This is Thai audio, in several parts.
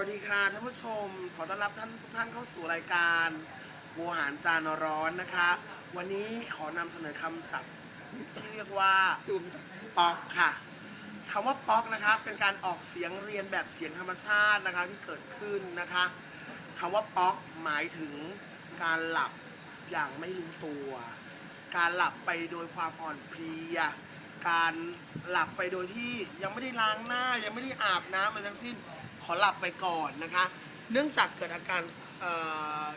วัสดีค่ะท่านผู้ชม ขอต้อนรับท่านทุกท่านเข้าสู่รายการวัวหารจานร้อนนะคะ วันนี้ขอนำเสนอคำศัพท์ที่เรียกว่าป๊อกค่ะคำว่าป๊อกนะคะเป็นการออกเสียงเรียนแบบเสียงธรรมชาตินะคะที่เกิดขึ้นนะคะคำว่าป๊อกหมายถึงการหลับอย่างไม่รู้ตัว การหลับไปโดยความอ่อนเพลียการหลับไปโดยที่ยังไม่ได้ล้างหน้ายังไม่ได้อาบน้ำอะไรทั้งสิ้น ขอหลับไปก่อนนะคะ เนื่องจากเกิดอาการเ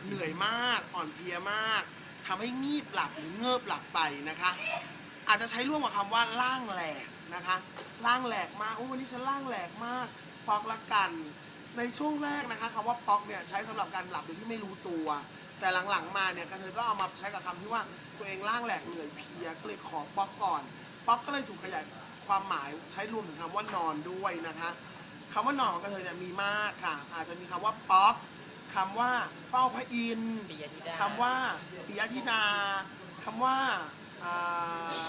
เหนื่อยมากอ่อนเพลียมากทำให้งีบหลับหรือเงิบหลับไปนะคะ อาจจะใช้ร่วมกับคำว่าล่างแหลกนะคะล่างแหลกมากโอ้วันนี้ฉันล่างแหลกมากปอกละกัน ในช่วงแรกนะคะคำว่าปอกเนี่ยใช้สำหรับการหลับโดยที่ไม่รู้ตัว แต่หลังๆมาเนี่ยกระเทยก็เอามาใช้กับคำที่ว่าตัวเองล่างแหลกเหนื่อยเพลียก็เลยขอปอกก่อน ปอกก็เลยถูกขยายความหมายใช้รวมถึงคำว่านอนด้วยนะคะ คำว่านอนของกระเทยเนี่ยมีมากค่ะ อาจจะมีคำว่าป๊อกคำว่าเฝ้าพระอินทร์ปิยธิดาคำว่าปิยธิดาคำว่าอ่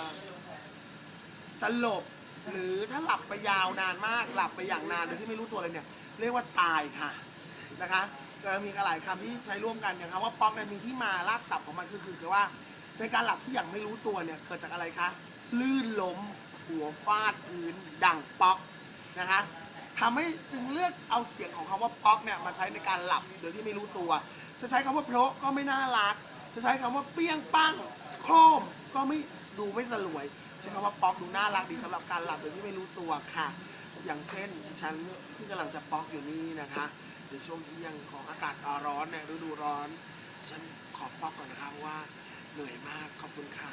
าสลบ หรือถ้าหลับไปยาวนานมากหลับไปอย่างนานโดยที่ไม่รู้ตัวเลยเนี่ย เรียกว่าตายค่ะนะคะก็มีหลายคำที่ใช้ร่วมกันอย่างคำว่าป๊อกเนี่ยมีที่มารากศัพท์ของมันคือคือคือว่า ในการหลับที่อย่างไม่รู้ตัวเนี่ยเกิดจากอะไรคะลื่นล้มหัวฟาดพื้นดังป๊อกนะคะ ทำให้จึงเลือกเอาเสียงของคำว่าป๊อกเนี่ยมาใช้ในการหลับโดยที่ไม่รู้ตัว จะใช้คำว่าเพราะก็ไม่น่ารัก จะใช้คำว่าเปี้ยงปั้งโครมก็ไม่ดูไม่สลวย ใช้คำว่าป๊อกดูน่ารักดีสำหรับการหลับโดยที่ไม่รู้ตัวค่ะ อย่างเช่นดิฉันที่กำลังจะป๊อกอยู่นี่นะคะ ในช่วงเที่ยงของอากาศร้อนเนี่ยฤดูร้อน ฉันขอป๊อกก่อนนะคะเพราะว่าเหนื่อยมากขอบคุณค่ะ